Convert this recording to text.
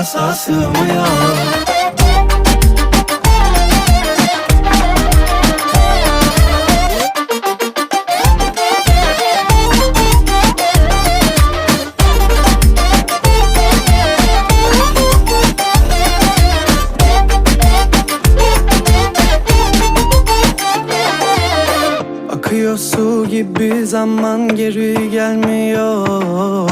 tasa sığmıyor Akıyor su gibi zaman geri gelmiyor